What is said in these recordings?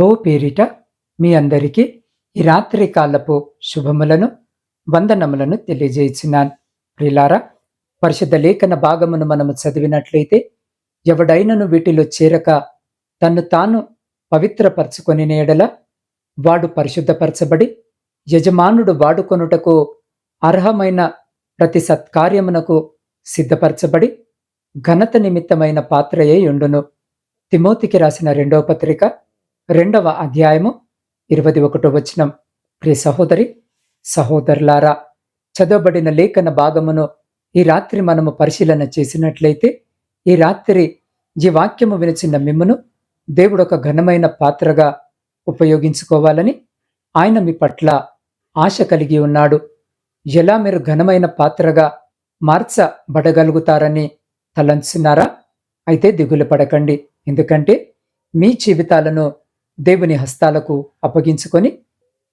ప్రభువు పేరిట మీ అందరికీ ఈ రాత్రి కాలపు శుభములను వందనములను తెలియజేయించినాను ప్రిలారా పరిశుద్ధ లేఖన భాగమును మనము చదివినట్లయితే ఎవడైనను వీటిలో చేరక తన్ను తాను పవిత్రపరచుకొని నేడల వాడు పరిశుద్ధపరచబడి యజమానుడు వాడుకొనుటకు అర్హమైన ప్రతి సత్కార్యమునకు సిద్ధపరచబడి ఘనత నిమిత్తమైన పాత్రయే ఉండును తిమోతికి రాసిన రెండవ పత్రిక రెండవ అధ్యాయము ఇరవై ఒకటో వచనం. ప్రియ సహోదరి సహోదరులారా చదవబడిన లేఖన భాగమును ఈ రాత్రి మనము పరిశీలన చేసినట్లయితే ఈ రాత్రి ఈ వాక్యము వినిచిన మిమ్మును దేవుడు ఒక ఘనమైన పాత్రగా ఉపయోగించుకోవాలని ఆయన మీ పట్ల ఆశ కలిగి ఉన్నాడు. ఎలా మీరు ఘనమైన పాత్రగా మార్చబడగలుగుతారని తలంచున్నారా? అయితే దిగులు పడకండి. ఎందుకంటే మీ జీవితాలను దేవుని హస్తాలకు అప్పగించుకొని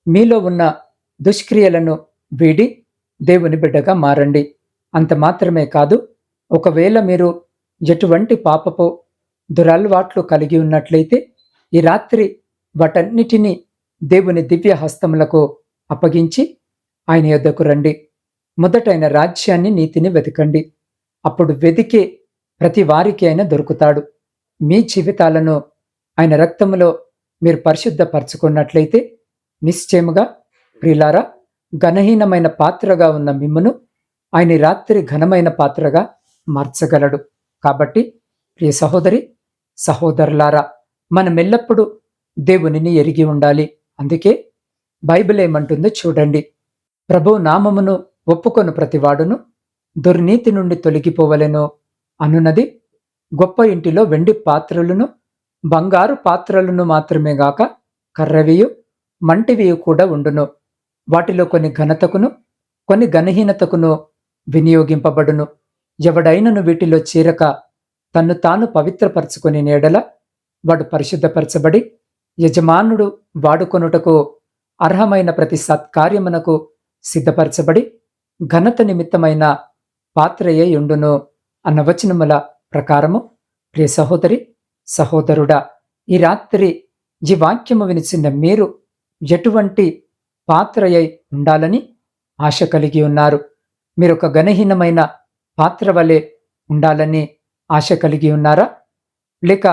మీలో ఉన్న దుష్క్రియలను వీడి దేవుని బిడ్డగా మారండి. అంత మాత్రమే కాదు ఒకవేళ మీరు ఎటువంటి పాపపు దురలవాట్లు కలిగి ఉన్నట్లయితే ఈ రాత్రి వాటన్నిటినీ దేవుని దివ్య హస్తములకు అప్పగించి ఆయన యొద్దకు రండి. మొదటైన రాజ్యాన్ని నీతిని వెతకండి. అప్పుడు వెతికే ప్రతి వారికి ఆయన దొరుకుతాడు. మీ జీవితాలను ఆయన రక్తములో మీరు పరిశుద్ధపరచుకున్నట్లయితే నిశ్చయముగా ప్రిలారా ఘనహీనమైన పాత్రగా ఉన్న మిమ్మును ఆయన రాత్రి ఘనమైన పాత్రగా మార్చగలడు. కాబట్టి ప్రియ సహోదరి సహోదరులారా మనం ఎల్లప్పుడూ దేవునిని ఎరిగి ఉండాలి. అందుకే బైబిల్ ఏమంటుందో చూడండి. ప్రభు నామమును ఒప్పుకొను ప్రతివాడును దుర్నీతి నుండి తొలగిపోవలెను అనున్నది గొప్ప ఇంటిలో వెండి పాత్రలను బంగారు పాత్రలను మాత్రమే గాక కర్రవియు మంటివియు కూడా ఉండును. వాటిలో కొన్ని ఘనతకును కొన్ని ఘనహీనతకును వినియోగింపబడును. ఎవడైనను వీటిలో చీరక తన్ను తాను పవిత్రపరచుకుని నేడల వాడు పరిశుద్ధపరచబడి యజమానుడు వాడుకొనుటకు అర్హమైన ప్రతి సత్కార్యమునకు సిద్ధపరచబడి ఘనత నిమిత్తమైన పాత్రయే ఉండును. అన్న వచనముల ప్రకారము ప్రియ సహోదరి సహోదరుడా ఈ రాత్రి ఈ వాక్యము వినిచిన మీరు ఎటువంటి పాత్రయై ఉండాలని ఆశ కలిగి ఉన్నారు. మీరు ఒక ఘనహీనమైన పాత్ర వలె ఉండాలని ఆశ కలిగి ఉన్నారా? లేక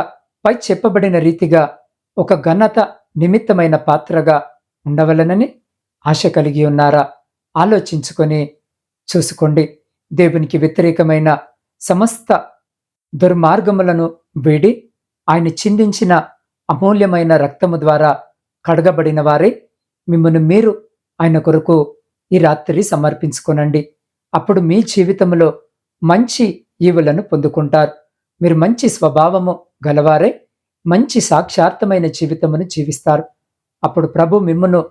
పై చెప్పబడిన రీతిగా ఒక ఘనత నిమిత్తమైన పాత్రగా ఉండవలనని ఆశ కలిగి ఉన్నారా? ఆలోచించుకొని చూసుకోండి. దేవునికి వ్యతిరేకమైన సమస్త దుర్మార్గములను వీడి ఆయన చిందించిన అమూల్యమైన రక్తము ద్వారా కడగబడిన వారే మిమ్మల్ని మీరు ఆయన కొరకు ఈ రాత్రి సమర్పించుకోనండి. అప్పుడు మీ జీవితంలో మంచి ఈవులను పొందుకుంటారు. మీరు మంచి స్వభావము గలవారే మంచి సాక్షార్థమైన జీవితమును జీవిస్తారు. అప్పుడు ప్రభు మిమ్మను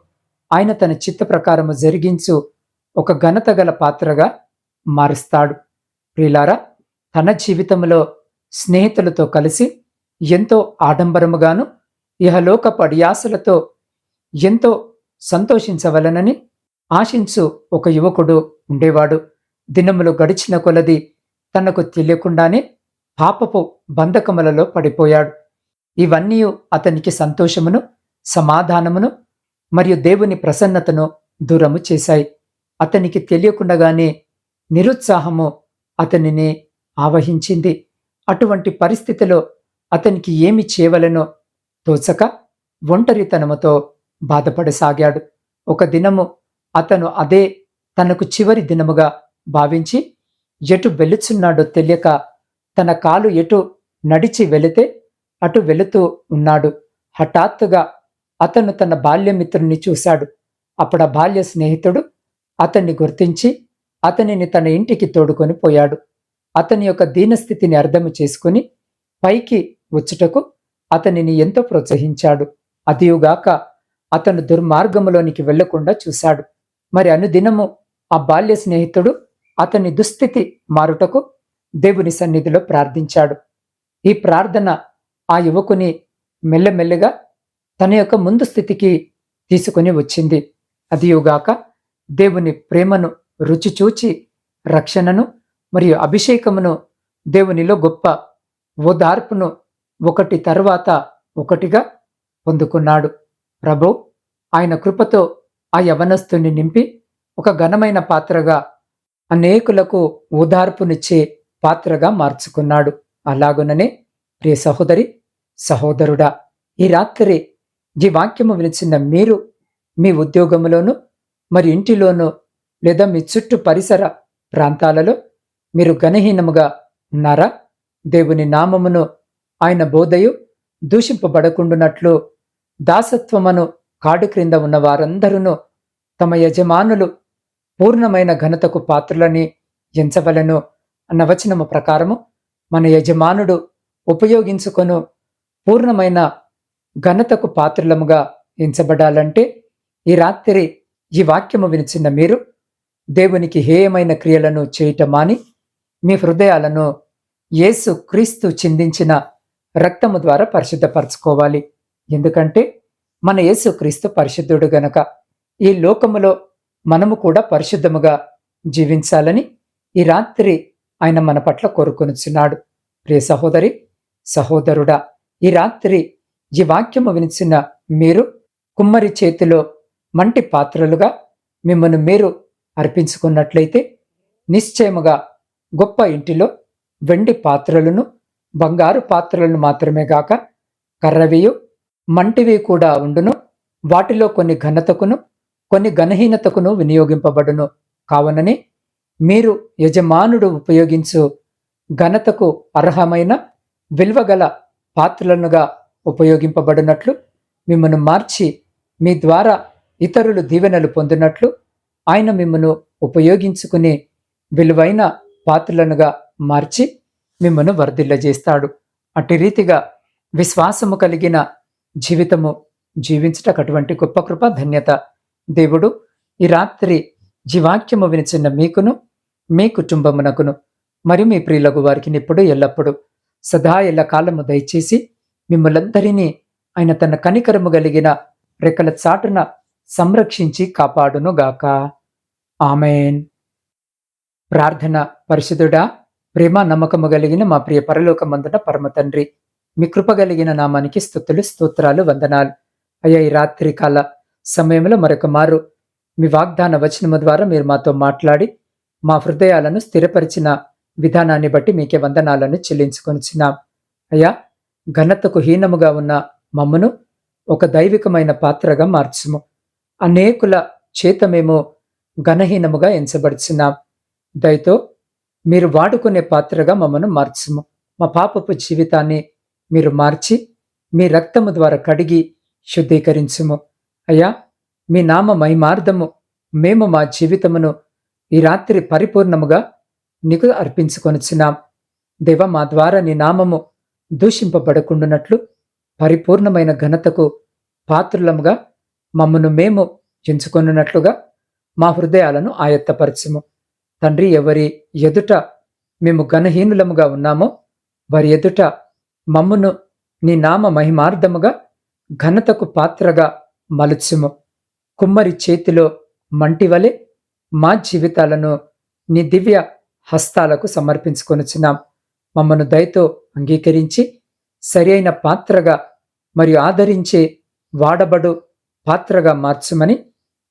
ఆయన తన చిత్త ప్రకారము జరిగించు ఒక ఘనత గల పాత్రగా మారుస్తాడు. ప్రియులారా తన జీవితంలో స్నేహితులతో కలిసి ఎంతో ఆడంబరముగాను ఇహలోక పడియాసలతో ఎంతో సంతోషించవలనని ఆశించు ఒక యువకుడు ఉండేవాడు. దినములు గడిచిన కొలది తనకు తెలియకుండానే పాపపు బంధకములలో పడిపోయాడు. ఇవన్నీ అతనికి సంతోషమును సమాధానమును మరియు దేవుని ప్రసన్నతను దూరము చేశాయి. అతనికి తెలియకుండగానే నిరుత్సాహము అతనిని ఆవహించింది. అటువంటి పరిస్థితిలో అతనికి ఏమి చేయవలెనో తోచక ఒంటరితనముతో బాధపడసాగాడు. ఒక దినము అతను అదే తనకు చివరి దినముగా భావించి ఎటు వెలుచున్నాడో తెలియక తన కాలు ఎటు నడిచి వెళితే అటు వెళుతూ ఉన్నాడు. హఠాత్తుగా అతను తన బాల్యమిత్రుని చూశాడు. అప్పుడు బాల్య స్నేహితుడు అతన్ని గుర్తించి అతనిని తన ఇంటికి తోడుకొని పోయాడు. అతని యొక్క దీనస్థితిని అర్థం చేసుకుని పైకి వచ్చుటకు అతనిని ఎంతో ప్రోత్సహించాడు. అదియుగాక అతను దుర్మార్గములోనికి వెళ్ళకుండా చూశాడు. మరి అనుదినము ఆ బాల్య స్నేహితుడు అతని దుస్థితి మారుటకు దేవుని సన్నిధిలో ప్రార్థించాడు. ఈ ప్రార్థన ఆ యువకుని మెల్లమెల్లగా తన యొక్క ముందు స్థితికి తీసుకుని వచ్చింది. అదియుగాక దేవుని ప్రేమను రుచి చూచి రక్షణను మరియు అభిషేకమును దేవునిలో గొప్ప ఓదార్పును ఒకటి తర్వాత ఒకటిగా పొందుకున్నాడు. ప్రభు ఆయన కృపతో ఆ యవనస్తుని నింపి ఒక ఘనమైన పాత్రగా అనేకులకు ఓదార్పునిచ్చే పాత్రగా మార్చుకున్నాడు. అలాగుననే ప్రియ సహోదరి సహోదరుడా ఈ రాత్రి ఈ వాక్యము వినిచిన మీరు మీ ఉద్యోగంలోనూ మరి ఇంటిలోనూ లేదా మీ చుట్టూ పరిసర ప్రాంతాలలో మీరు గణహీనముగా ఉన్నారా? దేవుని నామమును ఆయన బోధయు దూషింపబడకుండునట్లు దాసత్వమును కాడు క్రింద ఉన్న వారందరూ తమ యజమానులు పూర్ణమైన ఘనతకు పాత్రులని ఎంచవలను అన్న వచనము ప్రకారము మన యజమానుడు ఉపయోగించుకొను పూర్ణమైన ఘనతకు పాత్రలముగా ఎంచబడాలంటే ఈ రాత్రి ఈ వాక్యము వినిచిన మీరు దేవునికి హేయమైన క్రియలను చేయటమాని మీ హృదయాలను యేసు క్రీస్తు చిందించిన రక్తము ద్వారా పరిశుద్ధపరచుకోవాలి. ఎందుకంటే మన యేసుక్రీస్తు పరిశుద్ధుడు గనక ఈ లోకములో మనము కూడా పరిశుద్ధముగా జీవించాలని ఈ రాత్రి ఆయన మన పట్ల కోరుకొనుచున్నాడు. ప్రియ సహోదరి సహోదరుడా ఈ రాత్రి ఈ వాక్యము వినిచిన మీరు కుమ్మరి చేతిలో మంటి పాత్రలుగా మిమ్మల్ని మీరు అర్పించుకున్నట్లయితే నిశ్చయముగా గొప్ప ఇంటిలో వెండి పాత్రలను బంగారు పాత్రలను మాత్రమే గాక కర్రవియు మంటివి కూడా ఉండును. వాటిలో కొన్ని ఘనతకును కొన్ని ఘనహీనతకును వినియోగింపబడును. కావునని మీరు యజమానుడు ఉపయోగించు ఘనతకు అర్హమైన విలువగల పాత్రలనుగా ఉపయోగింపబడినట్లు మిమ్మను మార్చి మీ ద్వారా ఇతరులు దీవెనలు పొందినట్లు ఆయన మిమ్మను ఉపయోగించుకుని విలువైన పాత్రలనుగా మార్చి మిమ్మను వర్ధిల్లజేస్తాడు. అట్టి రీతిగా విశ్వాసము కలిగిన జీవితము జీవించటకు అటువంటి గొప్ప కృప ధన్యత. దేవుడు ఈ రాత్రి జీవాక్యము వినిచిన మీకును మీ కుటుంబమునకును మరియు మీ ప్రియులకు వారికి ఇప్పుడు ఎల్లప్పుడూ సదా ఎల్ల కాలము దయచేసి మిమ్మలందరినీ ఆయన తన కనికరము కలిగిన రెక్కల చాటున సంరక్షించి కాపాడును గాక ఆమెన్. ప్రార్థన పరిశుద్ధుడా ప్రేమ నమ్మకము కలిగిన మా ప్రియ పరలోకమందున పరమ తండ్రి మీ కృప కలిగిన నామానికి స్థుతులు స్తోత్రాలు వందనాలు. అయ్యా ఈ రాత్రి కాల సమయంలో మరొక మారు మీ వాగ్దాన వచనము ద్వారా మీరు మాతో మాట్లాడి మా హృదయాలను స్థిరపరిచిన విధానాన్ని బట్టి మీకే వందనాలను చెల్లించుకొనిచ్చినాం అయ్యా ఘనతకు హీనముగా ఉన్న మమ్మను ఒక దైవికమైన పాత్రగా మార్చుము. అనేకుల చేత మేము ఘనహీనముగా ఎంచబడుచున్నాం. దయతో మీరు వాడుకునే పాత్రగా మమ్మను మార్చుము. మా పాపపు జీవితాన్ని మీరు మార్చి మీ రక్తము ద్వారా కడిగి శుద్ధీకరించుము. అయ్యా మీ నామ మైమార్దము మేము మా జీవితమును ఈ రాత్రి పరిపూర్ణముగా నీకు అర్పించుకొనిచున్నాం. దేవ మా ద్వారా నీ నామము దూషింపబడకుండునట్లు పరిపూర్ణమైన ఘనతకు పాత్రులముగా మమ్మను మేము ఎంచుకొనున్నట్లుగా మా హృదయాలను ఆయత్తపరచుము. తండ్రి ఎవరి ఎదుట మేము ఘనహీనులముగా ఉన్నామో వారి ఎదుట మమ్మును నీ నామ మహిమార్థముగా ఘనతకు పాత్రగా మలుచుము. కుమ్మరి చేతిలో మంటివలె మా జీవితాలను నీ దివ్య హస్తాలకు సమర్పించుకొనుచున్నాం. మమ్మను దయతో అంగీకరించి సరి అయిన పాత్రగా మరియు ఆదరించే వాడబడు పాత్రగా మార్చుమని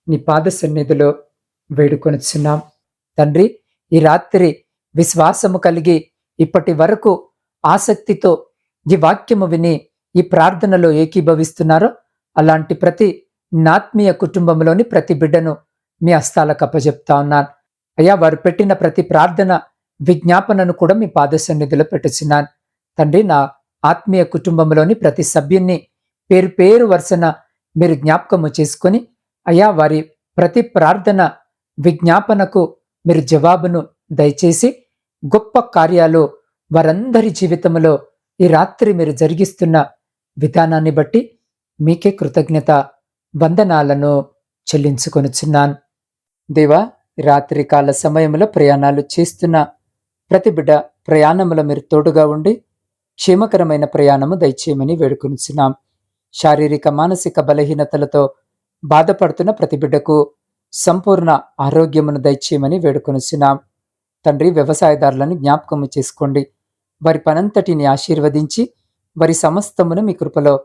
నీ పాద సన్నిధిలో వేడుకొనుచున్నాం. తండ్రి ఈ రాత్రి విశ్వాసము కలిగి ఇప్పటి వరకు ఆసక్తితో ఈ వాక్యము విని ఈ ప్రార్థనలో ఏకీభవిస్తున్నారో అలాంటి ప్రతి నాత్మీయ కుటుంబంలోని ప్రతి బిడ్డను మీ హస్తాలకు అప్పజెప్తా ఉన్నాను. అయ్యా వారు పెట్టిన ప్రతి ప్రార్థన విజ్ఞాపనను కూడా మీ పాద సన్నిధిలో పెట్టుచున్నాను. తండ్రి నా ఆత్మీయ కుటుంబంలోని ప్రతి సభ్యున్ని పేరు పేరు వరుసన మీరు జ్ఞాపకము చేసుకొని అయ్యా వారి ప్రతి ప్రార్థన విజ్ఞాపనకు మీరు జవాబును దయచేసి గొప్ప కార్యాలు వారందరి జీవితంలో ఈ రాత్రి మీరు జరిగిస్తున్న విధానాన్ని బట్టి మీకే కృతజ్ఞత వందనాలను చెల్లించుకొనుచున్నాను. దేవా రాత్రి కాల సమయంలో ప్రయాణాలు చేస్తున్న ప్రతి బిడ్డ ప్రయాణంలో మీరు తోడుగా ఉండి క్షేమకరమైన ప్రయాణము దయచేయమని వేడుకొనిచున్నాం. శారీరక మానసిక బలహీనతలతో బాధపడుతున్న ప్రతి బిడ్డకు సంపూర్ణ ఆరోగ్యమును దయచేయమని వేడుకొనిచున్నాం. తండ్రి వ్యవసాయదారులను జ్ఞాపకము చేసుకోండి. వారి పనంతటిని ఆశీర్వదించి వారి సమస్తమును మీ కృపలో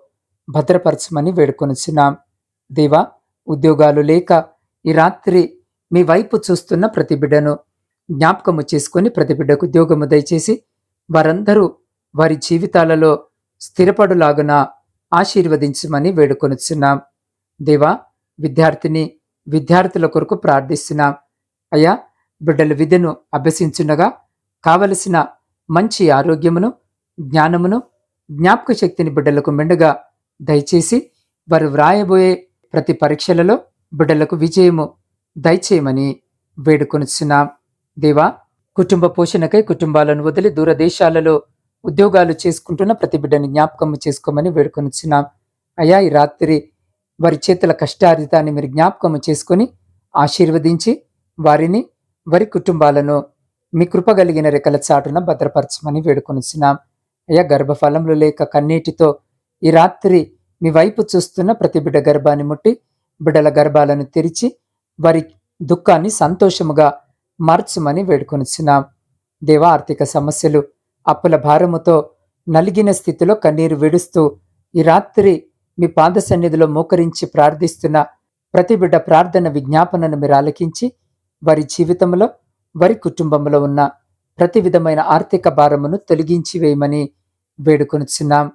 భద్రపరచమని వేడుకొనిచున్నాం. దేవా ఉద్యోగాలు లేక ఈ రాత్రి మీ వైపు చూస్తున్న ప్రతి బిడ్డను జ్ఞాపకము చేసుకొని ప్రతి బిడ్డకు ఉద్యోగము దయచేసి వారందరూ వారి జీవితాలలో స్థిరపడులాగున ఆశీర్వదించమని వేడుకొనిచున్నాం. దేవా విద్యార్థిని విద్యార్థుల కొరకు ప్రార్థిస్తున్నాం. అయ్యా బిడ్డల విద్యను అభ్యసించుండగా కావలసిన మంచి ఆరోగ్యమును జ్ఞానమును జ్ఞాపక శక్తిని బిడ్డలకు మెండుగా దయచేసి వారు వ్రాయబోయే ప్రతి పరీక్షలలో బిడ్డలకు విజయము దయచేయమని వేడుకొనిచున్నాం. దేవా కుటుంబ పోషణకై కుటుంబాలను వదిలి దూరదేశాలలో ఉద్యోగాలు చేసుకుంటున్న ప్రతి బిడ్డని జ్ఞాపకం చేసుకోమని వేడుకొనిచున్నాం. అయ్యా ఈ రాత్రి వారి చేతుల కష్టార్జితాన్ని మీరు జ్ఞాపకం చేసుకొని ఆశీర్వదించి వారిని వారి కుటుంబాలను మీ కృప కలిగిన రెక్కల చాటున భద్రపరచమని వేడుకొనిసినాం అయ్యా గర్భఫలంలో లేక కన్నీటితో ఈ రాత్రి మీ వైపు చూస్తున్న ప్రతి బిడ్డ గర్భాన్ని ముట్టి బిడ్డల గర్భాలను తెరిచి వారి దుఃఖాన్ని సంతోషముగా మార్చమని వేడుకొనిచ్చినాం దేవా ఆర్థిక సమస్యలు అప్పుల భారముతో నలిగిన స్థితిలో కన్నీరు విడుస్తూ ఈ రాత్రి మీ పాద సన్నిధిలో మోకరించి ప్రార్థిస్తున్న ప్రతి బిడ్డ ప్రార్థన విజ్ఞాపనను మీరు ఆలకించి వారి జీవితంలో వారి కుటుంబంలో ఉన్న ప్రతి విధమైన ఆర్థిక భారమును తొలగించి వేయమని వేడుకొనుచున్నాం.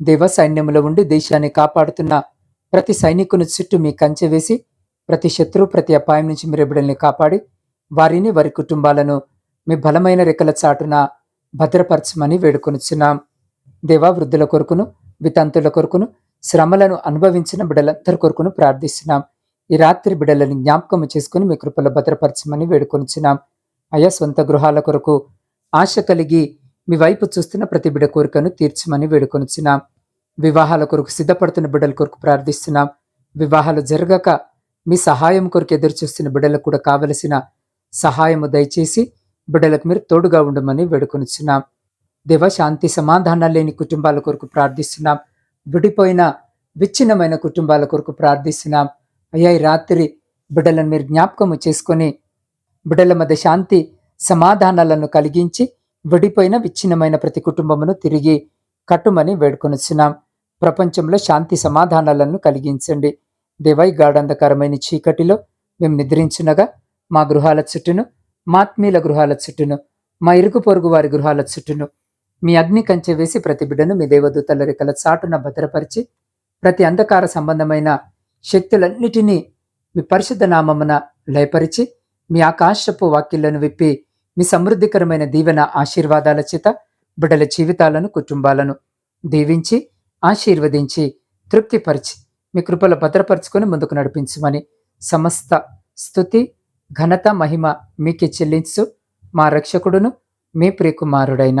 దేవ సైన్యములో ఉండి దేశాన్ని కాపాడుతున్న ప్రతి సైనికుని చుట్టూ మీ కంచె వేసి ప్రతి శత్రువు ప్రతి అపాయం నుంచి మీరు బిడ్డల్ని కాపాడి వారిని వారి కుటుంబాలను మీ బలమైన రెక్కల చాటున భద్రపరచమని వేడుకొనుచున్నాం. దేవా వృద్ధుల కొరకును వితంతుల కొరకును శ్రమలను అనుభవించిన బిడ్డలందరి కొరకును ప్రార్థిస్తున్నాం. ఈ రాత్రి బిడ్డలని జ్ఞాపకం చేసుకుని మీ కృపలో భద్రపరచమని వేడుకొనిచున్నాం. అయా సొంత గృహాల కొరకు ఆశ కలిగి మీ వైపు చూస్తున్న ప్రతి బిడ్డ కోరికను తీర్చమని వేడుకొనిచున్నాం. వివాహాల కొరకు సిద్ధపడుతున్న బిడ్డల కొరకు ప్రార్థిస్తున్నాం. వివాహాలు జరగక మీ సహాయం కొరకు ఎదురు చూస్తున్న బిడ్డలకు కూడా కావలసిన సహాయము దయచేసి బిడ్డలకు మీరు తోడుగా ఉండమని వేడుకొనిచున్నాం. దేవ శాంతి సమాధానాలు లేని కుటుంబాల కొరకు ప్రార్థిస్తున్నాం. విడిపోయిన విచ్ఛిన్నమైన కుటుంబాల కొరకు ప్రార్థిస్తున్నాం. అయ్యా ఈ రాత్రి బిడ్డలను మీరు జ్ఞాపకము చేసుకొని బిడ్డల మధ్య శాంతి సమాధానాలను కలిగించి విడిపోయిన విచ్ఛిన్నమైన ప్రతి కుటుంబమును తిరిగి కట్టుమని వేడుకొనిచున్నాం. ప్రపంచంలో శాంతి సమాధానాలను కలిగించండి. దేవై గాఢంధకరమైన చీకటిలో మేము నిద్రించినగా మా గృహాల చుట్టూను మాత్మీల గృహాల చుట్టూను మా ఇరుగు పొరుగు వారి గృహాల చుట్టూను మీ అగ్ని కంచె వేసి ప్రతి బిడ్డను మీ దేవదూతల రెక్కల చాటున భద్రపరిచి ప్రతి అంధకార సంబంధమైన శక్తులన్నిటినీ మీ పరిశుద్ధ నామమున లయపరిచి మీ ఆకాశపు వాక్యలను విప్పి మీ సమృద్ధికరమైన దీవెన ఆశీర్వాదాల చేత బిడ్డల జీవితాలను కుటుంబాలను దీవించి ఆశీర్వదించి తృప్తిపరిచి మీ కృపలు భద్రపరుచుకొని ముందుకు నడిపించమని సమస్త స్థుతి ఘనత మహిమ మీకే చెల్లించు. మా రక్షకుడును మీ ప్రియకుమారుడైన